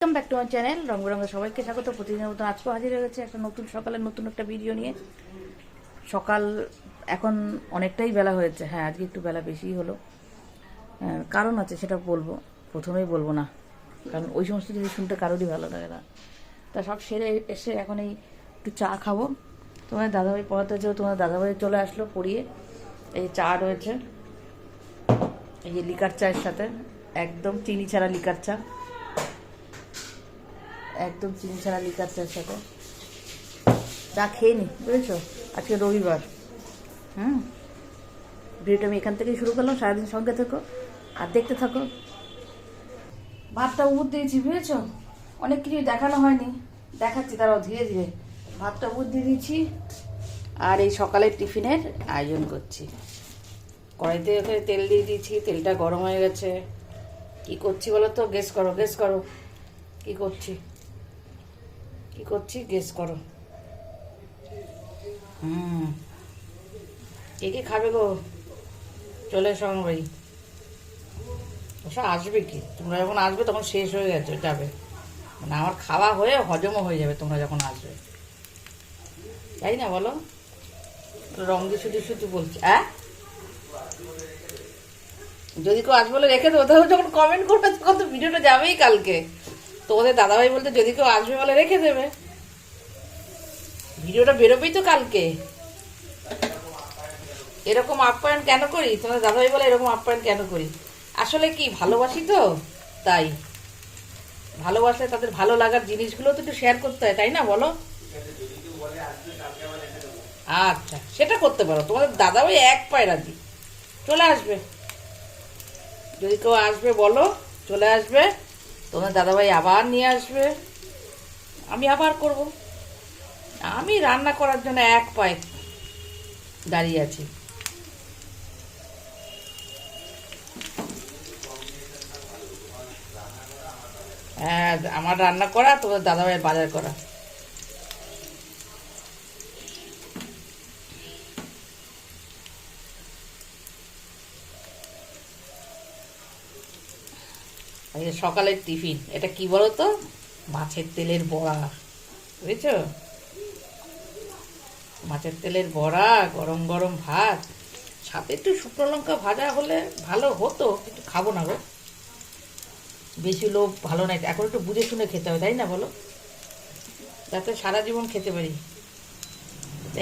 Welcome back to আমার channel রঙ বেরঙের সবাইকে স্বাগত। প্রতিদিনের মতো আজকেও হাজির হয়ে গেছে একটা নতুন সকালের নতুন একটা ভিডিও নিয়ে। সকাল এখন অনেকটাই বেলা হয়েছে। হ্যাঁ আজকে একটু বেলা বেশিই হলো। কারণ আছে, সেটা বলব। প্রথমেই বলব না। কারণ ওই সমস্ত জিনিস শুনতে কারোরই ভালো লাগে না। তা সব সেরে এসে এখন এই একটু চা খাব। তোমার দাদাভাই পড়াতে হচ্ছে তোমার দাদাভাই চলে আসলো পড়িয়ে। এই চা রয়েছে। এই যে লিকার চায়ের সাথে। একদম চিনি ছাড়া লিকার চা। একদম চিনি ছাড়া লিকার চার সাথে। চা খেয়ে নি, বুঝেছ? আজকে রবিবার। হুম? ভিডিওটা আমি এখান থেকেই শুরু করলাম, সারাদিন সঙ্গে থেকো আর দেখতে থাকো। ভাতটা উবুর দিয়েছি, বুঝেছ? অনেক কিছুই দেখানো হয়নি। দেখাচ্ছি তারাও ধীরে ধীরে। ভাতটা উবুর দিয়ে দিয়েছি আর এই সকালের টিফিনের আয়োজন করছি। কড়াইতে ওখানে তেল দিয়ে দিয়েছি, তেলটা গরম হয়ে গেছে। কি করছি বলো তো? গেস করো গেস করো। কি করছি? কি করছি? গেস করো। হুম। কে কে খাবে গো? চলে এসো আমার বাড়ি। ওসব আসবে কি? তোমরা যখন আসবে তখন শেষ হয়ে গেছে, যাবে। মানে আমার খাওয়া হয়ে হজমও হয়ে যাবে তোমরা যখন আসবে। তাই না বলো? রং দিশু দিশু তুই বলছি। হ্যাঁ যদি কেউ আসবে বলে রেখে দেবো, তাহলে যখন কমেন্ট করবে, তখন তো ভিডিওটা যাবেই কালকে। তোমাদের দাদাভাই বলতে যদি কেউ আসবে বলে রেখে দেবে। ভিডিওটা বেরোবেই তো কালকে। এরকম আপ্যায়ন কেন করি? তোমাদের দাদাভাই বলে এরকম আপ্যায়ন কেন করি? আসলে কি, ভালোবাসি তো? তাই। ভালোবাসলে তাদের ভালো লাগার জিনিসগুলো তো একটু শেয়ার করতে হয়, তাই না বলো? আচ্ছা সেটা করতে পারো। তোমাদের দাদাভাই এক পায় রাজি। চলে আসবে। যদি কেউ আসবে বলো, চলে আসবে। তোমার দাদাভাই আবার নিয়ে আসবে। আমি আবার করব। আমি রান্না করার জন্য এক পায়ে দাঁড়িয়ে আছি। হ্যাঁ আমার রান্না করা, তোমার দাদাভাইয়ের বাজার করা। যে সকালের টিফিন, এটা কি বলো তো মাছের তেলের বড়া, বুঝেছ? মাছের তেলের বড়া, গরম গরম ভাত। সাথে একটু শুকনো লঙ্কা ভাজা হলে ভালো হতো, কিন্তু খাব না গো। বেশি লোক ভালো নাই। এখন একটু বুঝে শুনে খেতে হবে, তাই না বলো? যাতে সারা জীবন খেতে পারি।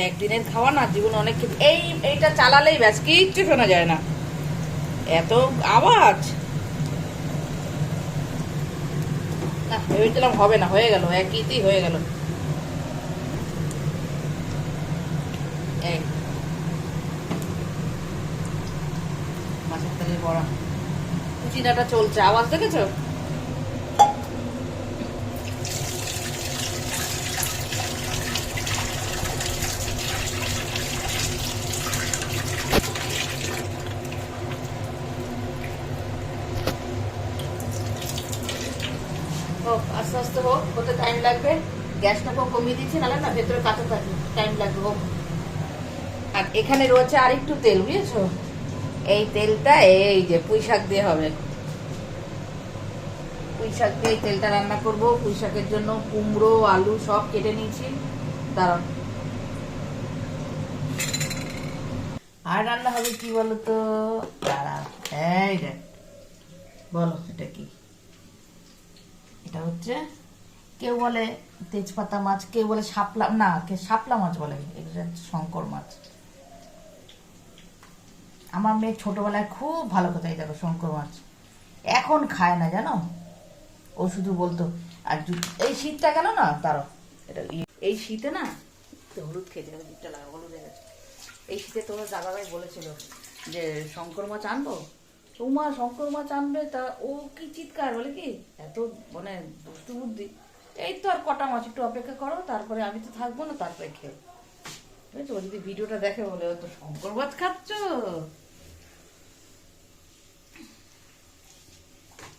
একদিনের খাওয়া না, জীবন অনেক এই এইটা চালালেই ব্যাস, কিচ্ছু শোনা যায় না। এত আওয়াজ না ভেবেছিলাম হবে না হয়ে গেল একইতেই হয়ে গেল। চলছে আওয়াজ দেখেছ হোক আস্তে আস্তে হোক হতে টাইম লাগবে? গ্যাসটাকেও কমিয়ে দিচ্ছি নাহলে না ভেতরে কাঁচা থাকবে। টাইম লাগবে আর এখানে রয়েছে আরেকটু তেল, বুঝেছ? এই তেলটা, এই যে পুঁই শাক দিয়ে হবে। পুঁই শাক দিয়ে তেলটা রান্না করব। পুঁই শাকের জন্য কুমড়ো, আলু সব কেটে নিয়েছি। দাঁড়ান আর রান্না হবে কি বলো তো দাঁড়া। এই বলো, এটা কি? এটা হচ্ছে কেউ বলে তেজপাতা মাছ, কেউ বলে শাপলা, না, কে শাপলা মাছ বলে শঙ্কর মাছ। আমার মেয়ে ছোটবেলায় খুব ভালো কথা এই দেখো শঙ্কর মাছ। এখন খায় না, জানো? ও শুধু বলতো, আর এই শীতটা গেল না? তারও এটা এই শীতে না হলুদ খেতে হবে দিকটা লাগা হলুদ হয়ে গেছে। এই শীতে তোমার দাদাভাই বলেছিল যে, শঙ্কর মাছ আনব? তোমার শঙ্কর মাছ আনবে? তা ও কি চিৎকার, বলে কি? এত মানে দুষ্টু বুদ্ধি। এই তো আর কটা মাছ একটু অপেক্ষা করো, তারপরে আমি তো থাকব না, তারপরে খেয়ে বুঝেছ যদি ভিডিওটা দেখে বলে তো শঙ্কর মাছ খাচ্ছ?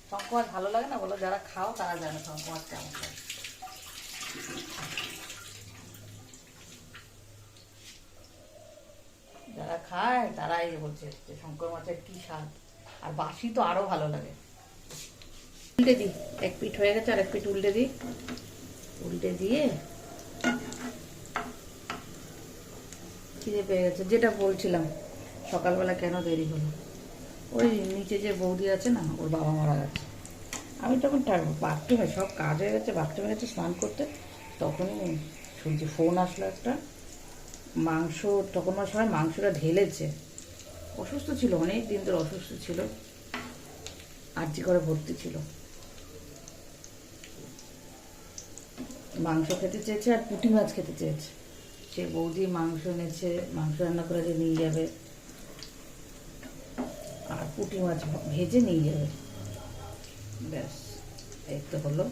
শঙ্কর মাছ ভালো লাগে না? বলো, যারা খাও তারা জানে শঙ্কর মাছ কেমন যারা খায় তারাই বলছে যে শঙ্কর মাছের কি স্বাদ। আর বাসি তো আরও ভালো লাগে। উল্টে দিই। এক পিঠ হয়ে গেছে আর এক পিঠ উল্টে দিই। উল্টে দিয়ে খিদে পেয়ে গেছে। যেটা বলছিলাম, সকালবেলা কেন দেরি হলো? ওই নিচে যে বৌদি আছে না, ওর বাবা মারা গেছে। আমি তখন বাথরুমে সব কাজ হয়ে গেছে বাথরুমে গেছে স্নান করতে। তখনই শুনছি ফোন আসলো একটা। মাংস, তখন আমার সবাই মাংসটা ঢেলেছে। অসুস্থ ছিল, অনেক দিন ধরে অসুস্থ ছিল। আর্জি করে ভর্তি ছিল। মাংস খেতে চেয়েছে আর পুঁটি মাছ খেতে চেয়েছে। সে বৌদি মাংস এনেছে, মাংস রান্না করে যে নিয়ে যাবে। আর পুঁটি মাছ ভেজে নিয়ে যাবে। ব্যাস, এই তো হলো।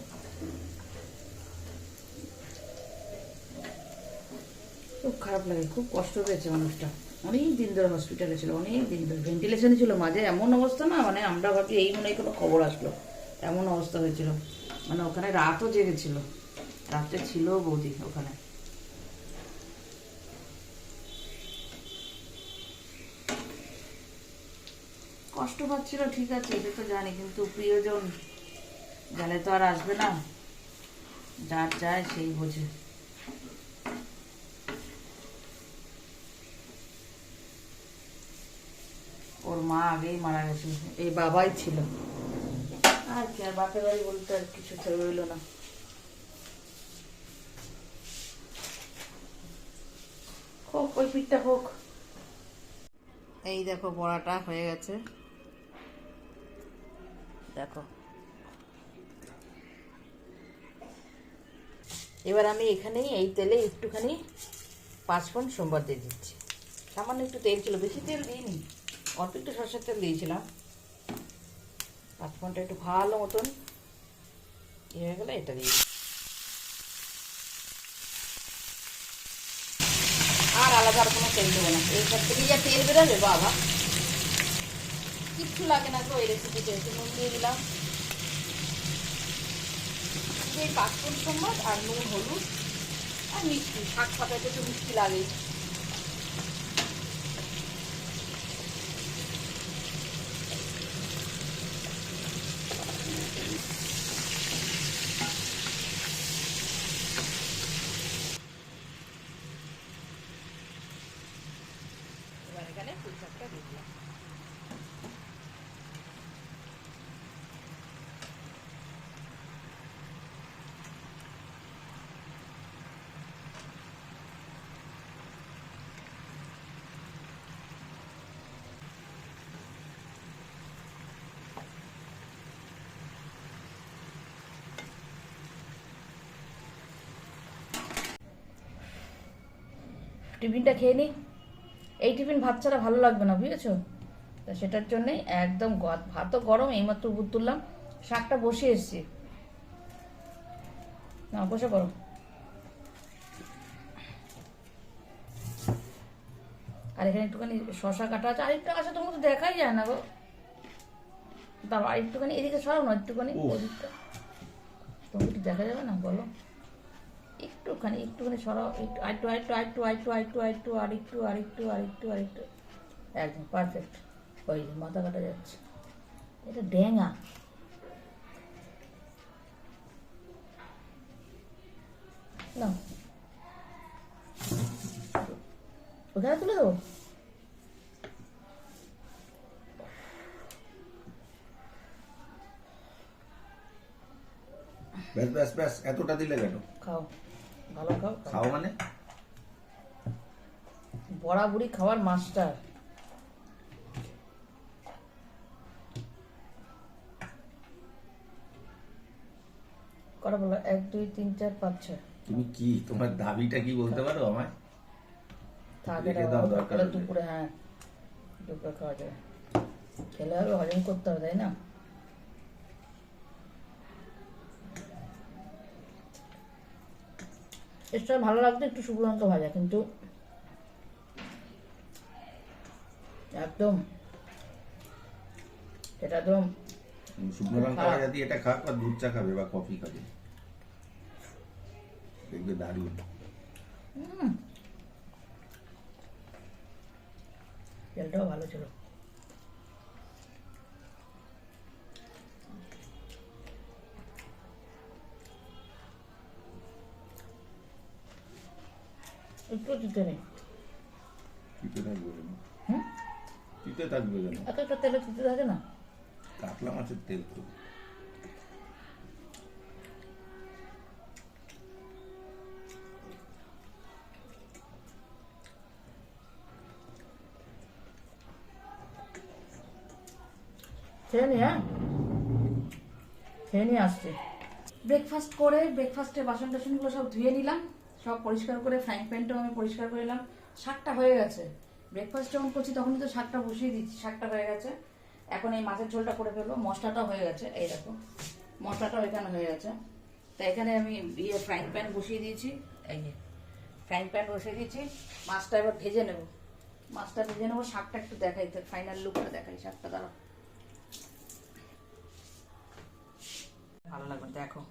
খুব খারাপ লাগে, খুব কষ্ট পেয়েছে মানুষটা। অনেক দিন ধরে হসপিটালে ছিল, অনেক দিন ধরে। ভেন্টিলেশনে ছিল, মাঝে এমন অবস্থা না মানে আমরা ভাবছি এই মনে কোনো খবর আসলো। এমন অবস্থা হয়েছিল। মানে ওখানে রাতও জেগেছিল। রাত্রে ছিল বৌদি ওখানে। কষ্ট পাচ্ছিল, ঠিক আছে, এটা তো জানি, কিন্তু প্রিয়জন গেলে তো আর আসবে না। যার যায়, সেই বোঝে। ওর মা আগেই মারা গেছে, এই বাবাই ছিল। আর কি, আর বাপের বাড়ি বলতে আর কিছু রইল না। হোক, ওই পিঠটা হোক। এই দেখো, বড়াটা হয়ে গেছে। দেখো। এবার আমি এখানেই, এই তেলে একটুখানি পাঁচফোড়ন সোমবার দিয়ে দিচ্ছি। সামান্য একটু তেল ছিল, বেশি তেল দিইনি, অল্প একটু তেল দিয়েছিলাম। পাঁচফোড়নটা একটু ভালো মতন ইয়ে হয়ে গেলে এটা দিয়ে আলাদা আর কোনো তেল দেবো না। এই সব থেকে যা তেল বেরোবে, বাবা। কিচ্ছু লাগে না তো এই রেসিপিতে একটু নুন দিয়ে দিলাম। এই পাঁচফোড়ন সম্বাদ আর নুন, হলুদ আর মিষ্টি। শাক পাতাতে তো মিষ্টি লাগে। টিফিনটা খেয়ে নিই এই টিফিন ভাত ছাড়া ভালো লাগবে না বুঝেছ? তা সেটার জন্যই একদম ভাতও গরম এইমাত্র উপর তুললাম। শাকটা বসিয়ে এসছি। না বসে করো আর এখানে একটুখানি শশা কাটা আছে। আরেকটু আছে তোমার তো দেখাই যায় না গো। দাঁড়াও আর একটুখানি এদিকে সরাও না একটুখানি ওদিকটা তোমাকে একটু দেখা যাবে না বলো। একটুখানি একটুখানি সরাও একটু আরেকটু আরেকটু আরেকটু আরেকটু আরেকটু আরেকটু আরেকটু আরেকটু আরেকটু আরেকটু। একদম পারফেক্ট ওই যে মাথা কাটা যাচ্ছে। এটা ড্যাঙা না ওখানে তুলে দেবো? ব্যাস ব্যাস ব্যাস এতটা দিলে কেন? খাও। ভালো খাও খাও। মানে? বুড়ি খাওয়ার মাস্টার। কটা বলো এক দুই তিন চার পাঁচ ছয়। তুমি কি? তোমার দাবিটা কি বলতে পারো আমায়? থাকে। দুপুরে হ্যাঁ দুপুরে খাওয়া যাবে। খেলে হবে হজম করতে হবে তাই না? এক্সট্রা ভালো লাগতো একটু শুকনো লঙ্কা ভাজা কিন্তু একদম এটা একদম শুকনো লঙ্কা ভাজা দিয়ে এটা খাক আর দুধ চা খাবে বা কফি খাবে। দেখবে দারুণ। তেলটাও ভালো ছিল। একটু দিতে নেই। তিতে থাকবে কেন? হুম? তিতে থাকবে কেন? এক একটা তেলে দিতে থাকে না? কাতলা মাছের তেল তো। খেয়ে নি হ্যাঁ? খেয়ে নিয়ে আসছে। ব্রেকফাস্ট করে ব্রেকফাস্টের বাসন টাসনগুলো সব ধুয়ে নিলাম। সব পরিষ্কার করে ফ্রাইং প্যানটাও আমি পরিষ্কার করে নিলাম শাকটা হয়ে গেছে। ব্রেকফাস্ট যখন করছি তখনই তো শাকটা বসিয়ে দিচ্ছি, শাকটা হয়ে গেছে। এখন এই মাছের ঝোলটা করে ফেলব। মশলাটাও হয়ে গেছে, এই দেখো। মশলাটাও এখানে হয়ে গেছে। তা এখানে আমি ইয়ে ফ্রাইং প্যান বসিয়ে দিয়েছি। এই যে ফ্রাইং প্যান বসিয়ে দিয়েছি। মাছটা এবার ভেজে নেব। মাছটা ভেজে নেব, শাকটা একটু দেখাই ফাইনাল লুকটা দেখাই, শাকটা দাঁড়া ভালো লাগবে দেখো।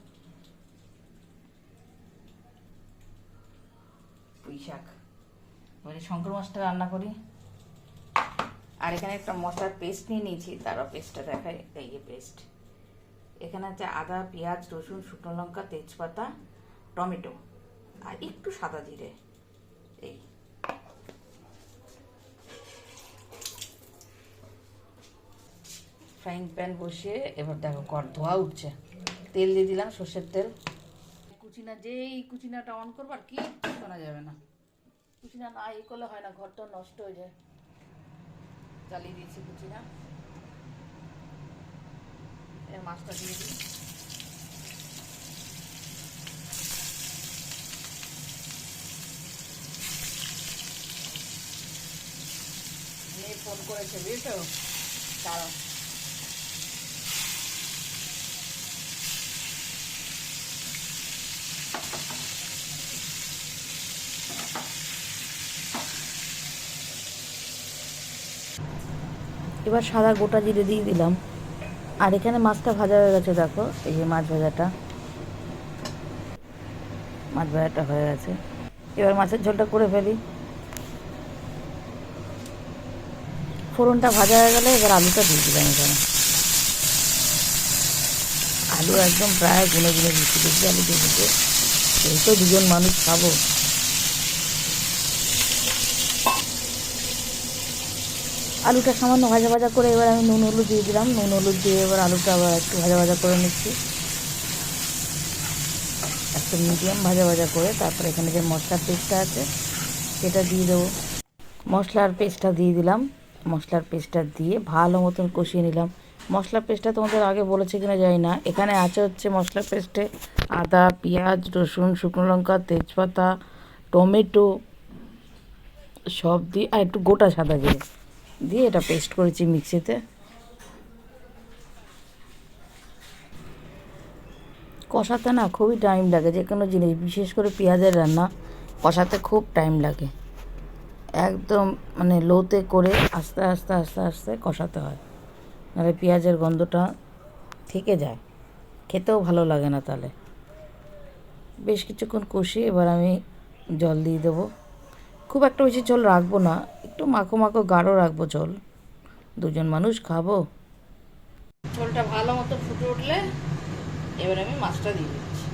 পুঁই শাক এবারে শঙ্কর মাছটা রান্না করি। আর এখানে একটা মশলার পেস্ট নিয়ে নিয়েছি তারও পেস্টটা দেখাই, এই যে পেস্ট এখানে আছে আদা, পেঁয়াজ, রসুন, শুকনো লঙ্কা, তেজপাতা, টমেটো আর একটু সাদা জিরে। এই। ফ্রাইং প্যান বসিয়ে, এবার দেখো কর ধোয়া উঠছে। তেল দিয়ে দিলাম সর্ষের তেল। কুচিনা যেই কুচিনাটা অন করব আর কি শোনা যাবে না। কুচিনা না ই করলে হয় না ঘরটা নষ্ট হয়ে যায়। চালিয়ে দিয়েছি কুচিনা। এর মাছটা দিয়ে দিই। ফোন করেছে, বুঝেছ? কারণ এবার সাদা গোটা জিরে দিয়ে দিলাম। আর এখানে মাছটা ভাজা হয়ে গেছে, দেখো। এই যে মাছ ভাজাটা। মাছ ভাজাটা হয়ে গেছে। এবার মাছের ঝোলটা করে ফেলি। ফোড়নটা ভাজা হয়ে গেলে এবার আলুটা দিয়ে দিলাম এখানে। আলু একদম প্রায় গুনে গুনে দিচ্ছি বেশি আলু দিয়ে দিতে। এই তো দুজন মানুষ খাব আলুটা সামান্য ভাজা ভাজা করে এবার আমি নুন হলুদ দিয়ে দিলাম। নুন হলুদ দিয়ে এবার আলুটা আবার একটু ভাজা ভাজা করে নিচ্ছি। একটু মিডিয়াম ভাজা ভাজা করে তারপরে এখানে যে মশলার পেস্টটা আছে, সেটা দিয়ে দেবো। মশলার পেস্টটা দিয়ে দিলাম। মশলার পেস্টটা দিয়ে ভালো মতন কষিয়ে নিলাম। মশলার পেস্টটা তোমাদের আগে বলেছে কিনা জানি না। এখানে আছে হচ্ছে মশলার পেস্টে আদা, পেঁয়াজ, রসুন, শুকনো লঙ্কা, তেজপাতা, টমেটো, সব দিয়ে, আর একটু গোটা সাদা জিরে দিয়ে এটা পেস্ট করেছি মিক্সিতে কষাতে না খুবই টাইম লাগে, যে কোনো জিনিস, বিশেষ করে পেঁয়াজের রান্না, কষাতে খুব টাইম লাগে। একদম মানে লোতে করে আস্তে আস্তে আস্তে আস্তে কষাতে হয়। নাহলে পেঁয়াজের গন্ধটা থেকে যায়। খেতেও ভালো লাগে না তাহলে। বেশ কিছুক্ষণ কষিয়ে এবার আমি জল দিয়ে দেবো। খুব একটা বেশি জল রাখব না, একটু মাখো মাখো গাঢ় রাখব জল। দুজন মানুষ খাব। ঝোলটা ভালো মতো ফুটে উঠলে এবার আমি মাছটা দিয়ে দিচ্ছি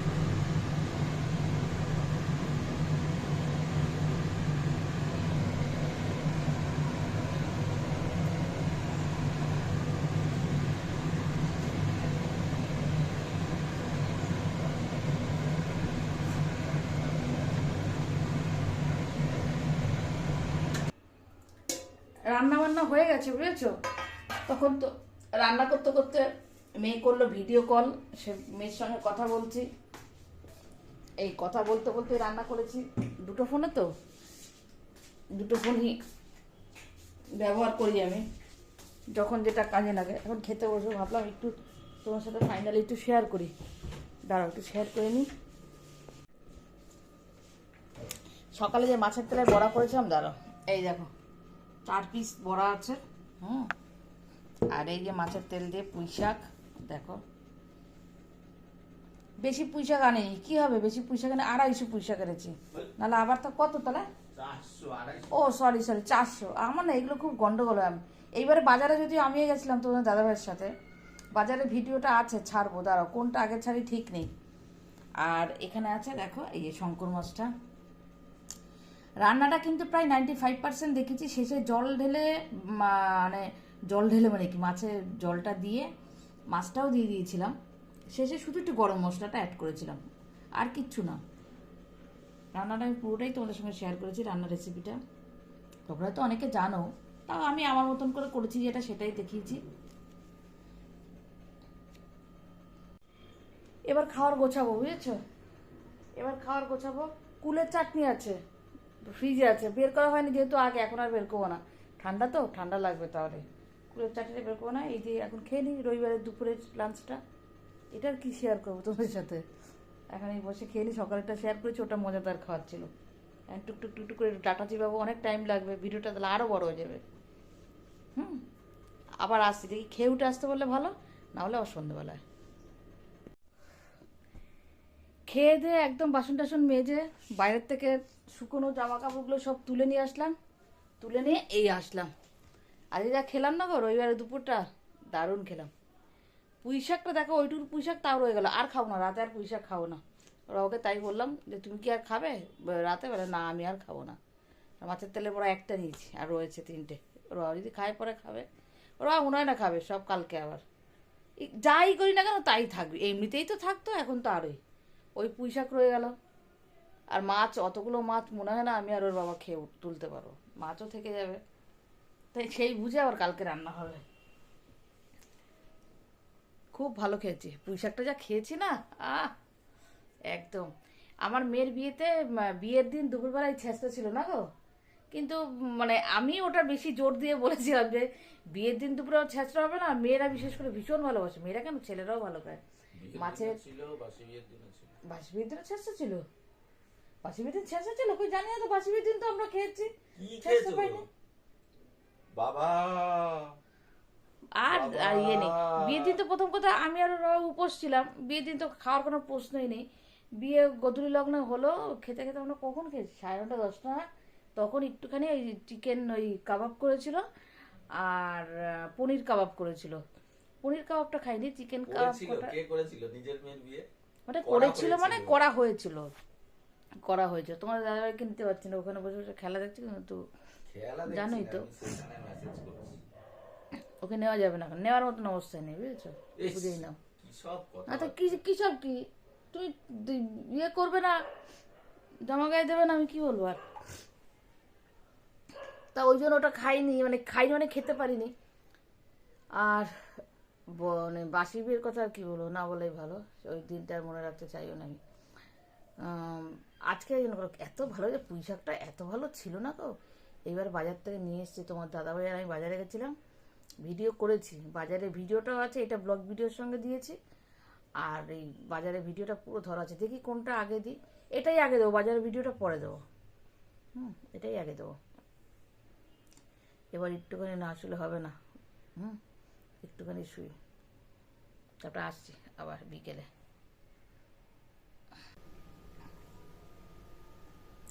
রান্না বান্না হয়ে গেছে, বুঝেছ? তখন তো রান্না করতে করতে মেয়ে করল ভিডিও কল সে মেয়ের সঙ্গে কথা বলছি। এই কথা বলতে বলতে রান্না করেছি। দুটো ফোনে তো? দুটো ফোনই ব্যবহার করি আমি। যখন যেটা কাজে লাগে। এখন খেতে বসে ভাবলাম একটু তোমার সাথে ফাইনালি একটু শেয়ার করি। দাঁড়াও, একটু শেয়ার করে নিই সকালে যে মাছের তেলায় বড়া করেছিলাম, দাঁড়াও। এই দেখো। চার পিস বড়া আছে। হুম। আর এই যে মাছের তেল দিয়ে পুঁই শাক দেখো। বেশি পুঁই শাক আনেনি। কি হবে? বেশি পুঁই শাক আনে আড়াইশো পুঁই শাক এনেছি। নাহলে আবার তো কত তাহলে? ও সরি সরি চারশো। আমার না এগুলো খুব গন্ডগোল হয়। আমি এইবারে বাজারে যদি আমিও গেছিলাম তোমাদের দাদাভাইয়ের সাথে বাজারে ভিডিওটা আছে ছাড়বো। দাঁড়াও কোনটা আগে ছাড়ি ঠিক নেই। আর এখানে আছে দেখো এই যে শঙ্কর মাছটা। রান্নাটা কিন্তু প্রায় নাইনটি ফাইভ পার্সেন্ট দেখেছি। শেষে জল ঢেলে মানে জল ঢেলে মানে কি, মাছের জলটা দিয়ে মাছটাও দিয়ে দিয়েছিলাম। শেষে শুধু একটু গরম মশলাটা অ্যাড করেছিলাম। আর কিচ্ছু না। রান্নাটা আমি পুরোটাই তোমাদের সঙ্গে শেয়ার করেছি রান্নার রেসিপিটা তোমরা তো অনেকে জানো, তাও আমি আমার মতন করে করেছি যেটা, সেটাই দেখিয়েছি। এবার খাওয়ার গোছাবো, বুঝেছ? এবার খাওয়ার গোছাবো। কুলের চাটনি আছে। ফ্রিজে আছে, বের করা হয়নি যেহেতু আগে, এখন আর বের করব না। ঠান্ডা তো, ঠান্ডা লাগবে তাহলে। কুলের চাটনিটা বের করব না, এই যে এখন খেয়ে নিই রবিবারের দুপুরের লাঞ্চটা। এটার কি শেয়ার করব তোমাদের সাথে? এখন এই বসে খেয়ে নিই সকালেরটা শেয়ার করেছি, ওটা মজাদার খাওয়ার ছিল। এখন টুকটুক টুকটুক করে ডাটা চিবাবো অনেক টাইম লাগবে, ভিডিওটা তাহলে আরও বড় হয়ে যাবে। হুম? আবার আসছি, দেখি খেয়ে উঠে আসতে বললে ভালো, না হলে আবার খেয়ে দিয়ে একদম বাসন টাসন মেজে বাইরের থেকে শুকনো জামা কাপড়গুলো সব তুলে নিয়ে আসলাম। তুলে নিয়ে এই আসলাম। আজকে যা খেলাম না গো, রবিবারে দুপুরটা, দারুণ খেলাম। পুঁই শাকটা দেখো ওইটুকু পুঁই শাক তাও রয়ে গেল। আর খাব না, রাতে আর পুঁই শাক খাব না। ওরা ওকে তাই বললাম যে, তুমি কি আর খাবে? রাতে বলে না, আমি আর খাব না। মাছের তেলের পরে একটা নিয়েছি, আর রয়েছে তিনটে। ওরা যদি খায় পরে খাবে। ওরা মনে হয় না খাবে, সব কালকে আবার। যাই করি না কেন, তাই থাকবে। এমনিতেই তো থাকতো, এখন তো আরোই। ওই পুঁই শাক রয়ে গেল। আর মাছ অতগুলো মাছ মনে হয় না আমি আর ওর বাবা খেয়ে তুলতে পারব। মাছও থেকে যাবে। তাই সেই বুঝে আবার কালকে রান্না হবে। খুব ভালো খেয়েছি। পুঁই শাকটা যা খেয়েছি না আহ! একদম। আমার মেয়ের বিয়েতে বিয়ের দিন দুপুরবেলায় ছেঁচটা ছিল না গো। কিন্তু মানে আমি ওটা বেশি জোর দিয়ে বলেছিলাম যে বিয়ের দিন দুপুরে ছেঁচড়া হবে না মেয়েরা বিশেষ করে ভীষণ ভালোবাসে। মেয়েরা কেন? ছেলেরাও ভালো খায়। মাছের ছিল। বাসি বিয়ের দিনও ছিল? বাসি বিয়ের দিনে ছিল? কই জানি না তো বাসি বিয়ের তো আমরা খেয়েছি। কি খেয়েছো বাবা! আর আর ইয়ে নেই। বিয়ের দিন তো প্রথম কথা আমি আর ওরা উপোস ছিলাম। বিয়ের দিন তো খাওয়ার কোনো প্রশ্নই নেই। বিয়ে গধূলি লগ্ন হলো খেতে খেতে আমরা কখন খেয়েছি? সাড়ে নটা দশটা তখন একটুখানি ওই চিকেন ওই কাবাব করেছিল আর পনির কাবাব করেছিল। পনির কাবাবটা খাইনি চিকেন কাবাব করেছিল? নিজের মেয়ের বিয়ে? করা করেছিল মানে। করা হয়েছিল। করা হয়েছে তোমার দাদাভাইকে নিতে পারছি না ওখানে বসে বসে খেলা দেখছি কিন্তু জানোই তো। ওকে নেওয়া যাবে না নেওয়ার মতন অবস্থায় নেই বুঝেছ? বুঝেই নাও। আচ্ছা কি কি সব কি? তুমি ইয়ে করবে না জামা গায়ে দেবে না আমি কি বলব আর? তা ওই জন্য ওটা খাইনি মানে খাইনি মানে খেতে পারিনি। আর মানে বাসি বিয়ের কথা আর কি বলব? না বলেই ভালো। ওই দিনটা মনে রাখতে চাইও না আমি। আজকে এই জন্য করো, এত ভালো যে পুঁই শাকটা এত ভালো ছিল না তো? এইবার বাজার থেকে নিয়ে এসেছি তোমার দাদাভাই আর আমি বাজারে গেছিলাম। ভিডিও করেছি। বাজারে ভিডিওটাও আছে এটা ব্লগ ভিডিওর সঙ্গে দিয়েছি। আর এই বাজারে ভিডিওটা পুরো ধরা আছে। দেখি কোনটা আগে দিই। এটাই আগে দেবো বাজারের ভিডিওটা পরে দেবো। হুম এটাই আগে দেবো। এবার একটুখানি না আসলে হবে না। হুম। একটুখানি শুই। তারপরে আসছি আবার বিকেলে।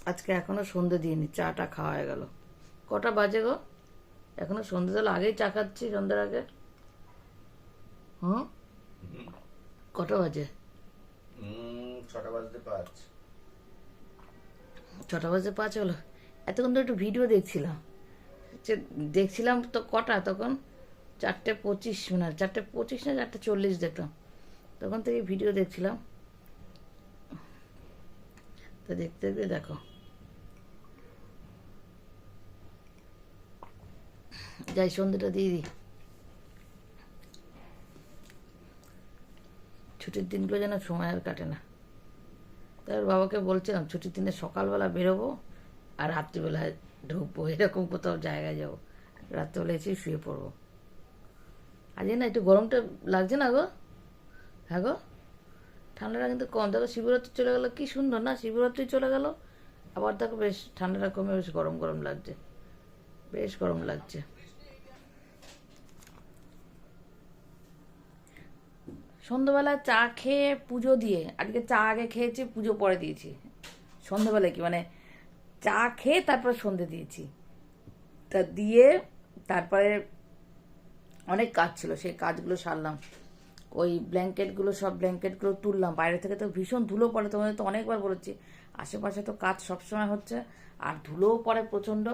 আজকে এখনও সন্ধে দিইনি চাটা খাওয়া হয়ে গেল। কটা বাজে গো? এখনও সন্ধে তাহলে আগেই চা খাচ্ছি সন্ধ্যের আগে। হুম? কটা বাজে? ছটা বাজতে পাঁচ। ছটা বাজে পাঁচ হলো। এতক্ষণ তো একটু ভিডিও দেখছিলাম। দেখছিলাম তো কটা তখন? চারটে পঁচিশ না, চারটে পঁচিশ না, চারটে চল্লিশ দেখলাম তখন থেকে ভিডিও দেখছিলাম। তো দেখতে দেখতে দেখো। যাই, সন্ধ্যেটা দিয়ে দিই। ছুটির দিনগুলো যেন সময় আর কাটে না। তাই ওর বাবাকে বলছিলাম, ছুটির দিনে সকালবেলা বেরোবো আর রাত্রিবেলায় ঢুকবো, এরকম কোথাও জায়গায় যাব। রাত্রিবেলা এসে শুয়ে পড়ব। আজকে না একটু গরমটা লাগছে না গো। হ্যাঁ গো। ঠান্ডাটা কিন্তু কম। দেখো শিবরাত্রি চলে গেলো, কি সুন্দর না? শিবরাত্রি চলে গেল, আবার দেখো বেশ ঠান্ডাটা কমে, বেশ গরম গরম লাগছে। বেশ গরম লাগছে। সন্ধ্যাবেলা চা খেয়ে পুজো দিয়ে, আজকে চা আগে খেয়েছি, পুজো পরে দিয়েছি। সন্ধ্যাবেলা কি মানে চা খেয়ে তারপরে সন্ধে দিয়েছি। তা দিয়ে তারপরে অনেক কাজ ছিল, সেই কাজগুলো সারলাম। ওই ব্ল্যাঙ্কেটগুলো সব ব্ল্যাঙ্কেটগুলো তুললাম। বাইরে থেকে তো ভীষণ ধুলো পড়ে, তোমাদের তো অনেকবার বলেছি। আশেপাশে তো কাজ সবসময় হচ্ছে, আর ধুলোও পড়ে প্রচণ্ড।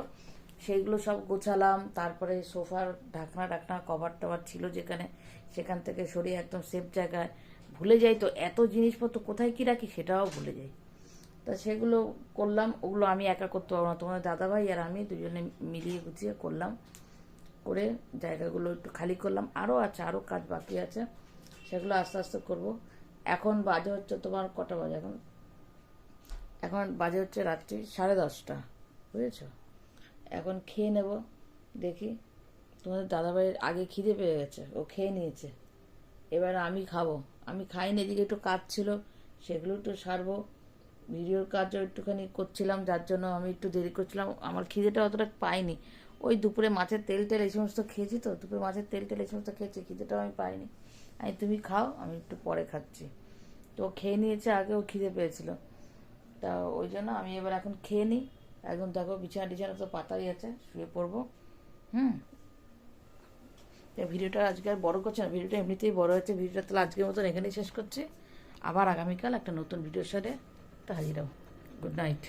সেইগুলো সব গোছালাম, তারপরে সোফার ঢাকনা ঢাকনা কভার টভার ছিল যেখানে, সেখান থেকে সরিয়ে একদম সেফ জায়গায় ভুলে যাই। তো এত জিনিসপত্র কোথায় কি রাখি সেটাও ভুলে যাই। তা সেগুলো করলাম, ওগুলো আমি একা করতে পারব না। তোমাদের দাদাভাই আর আমি দুজনে মিলিয়ে গুছিয়ে করলাম। করে জায়গাগুলো একটু খালি করলাম। আরও আছে আরও কাজ বাকি আছে। সেগুলো আস্তে আস্তে করব। এখন বাজে হচ্ছে তোমার কটা বাজে এখন? এখন বাজে হচ্ছে রাত্রি সাড়ে দশটা, বুঝেছ? এখন খেয়ে নেব, দেখি। তোমাদের দাদাভাইয়ের আগে খিদে পেয়ে গেছে, ও খেয়ে নিয়েছে। এবার আমি খাব। আমি খাইনি, এদিকে একটু কাজ ছিল, সেগুলো একটু সারবো। ভিডিওর কাজও একটুখানি করছিলাম, যার জন্য আমি একটু দেরি করছিলাম। আমার খিদেটা অতটা পাইনি। ওই দুপুরে মাছের তেল টেল এই সমস্ত খেয়েছি তো, দুপুরে মাছের তেল টেল এই সমস্ত খেয়েছি, খিদেটাও আমি পাইনি। আমি তুমি খাও, আমি একটু পরে খাচ্ছি। তো ও খেয়ে নিয়েছে, আগে ও খিদে পেয়েছিল। তা ওই জন্য আমি এবার এখন খেয়ে নিই। একদম দেখো বিছানা টিছানা তো পাতাই আছে, শুয়ে পড়ব। হুম? ভিডিওটা আজকে আর বড় করছে না, ভিডিওটা এমনিতেই বড় হয়েছে। ভিডিওটা তাহলে আজকের মতন এখানেই শেষ করছি। আবার আগামীকাল একটা নতুন ভিডিওর সাথে তা হাজির হব। Good night